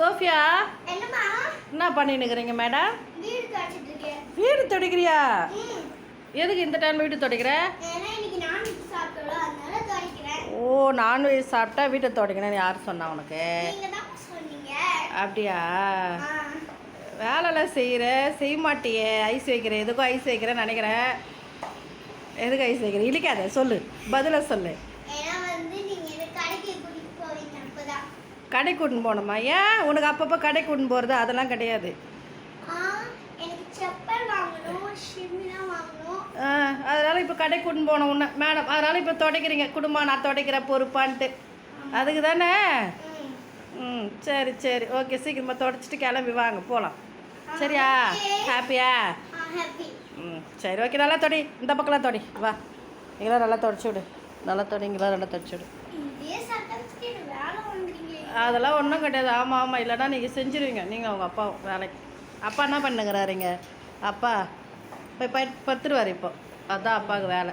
Sofia? என்ன பண்ணினுக்கிறீங்க madam? வீடு துடைக்கிறியா? எதுக்கு இந்த டைம் வீடு துடைக்கிற? ஓ நான்வெஜ் சாப்பிட்டா வீட்டை துடைக்கணும்னு யார் சொன்னா உனக்கு? அப்படியா. வேலைலாம் செய்கிற செய்ய மாட்டியே. ஐஸ் வைக்கிற எதுக்கும் ஐஸ் வைக்கிறேன்னு நினைக்கிறேன் எதுக்கு ஐஸ் வைக்கிற? இழிக்காத சொல்லு. பதிலாக சொல்லு. கடை கூட்டின்னு போகணுமா? ஏன்? உனக்கு அப்பப்போ கடை கூட்டின்னு போகிறது அதெல்லாம் கிடையாது. அதனால இப்போ கடை கூட்டின்னு போனோம் உன்னை மேடம் அதனால இப்போ துடைக்கிறீங்க. குடும்பம் நான் துடைக்கிற பொறுப்பான்ட்டு. அதுக்கு தானே? ம். சரி சரி. ஓகே சீக்கிரமாக தொடச்சிட்டு கிளம்பி வாங்க. போகலாம் சரியா? ஹாப்பியா ம் சரி ஓகே. நல்லா தொடி. இந்த பக்கம்லாம் தொடி. வா. இங்கெல்லாம் நல்லா தொடச்சி விடு. நல்லா தொடி இங்கெல்லாம் நல்லா தொடச்சி விடு. அதெல்லாம் ஒன்றும் கிடையாது. ஆமாம் ஆமாம் இல்லைன்னா நீங்கள் செஞ்சுருவீங்க. நீங்கள் அவங்க அப்பா வேலைக்கு. அப்பா என்ன பண்ணுங்கிறாருங்க அப்பா போய் ப பத்துருவார் இப்போ. அதான் அப்பாவுக்கு வேலை.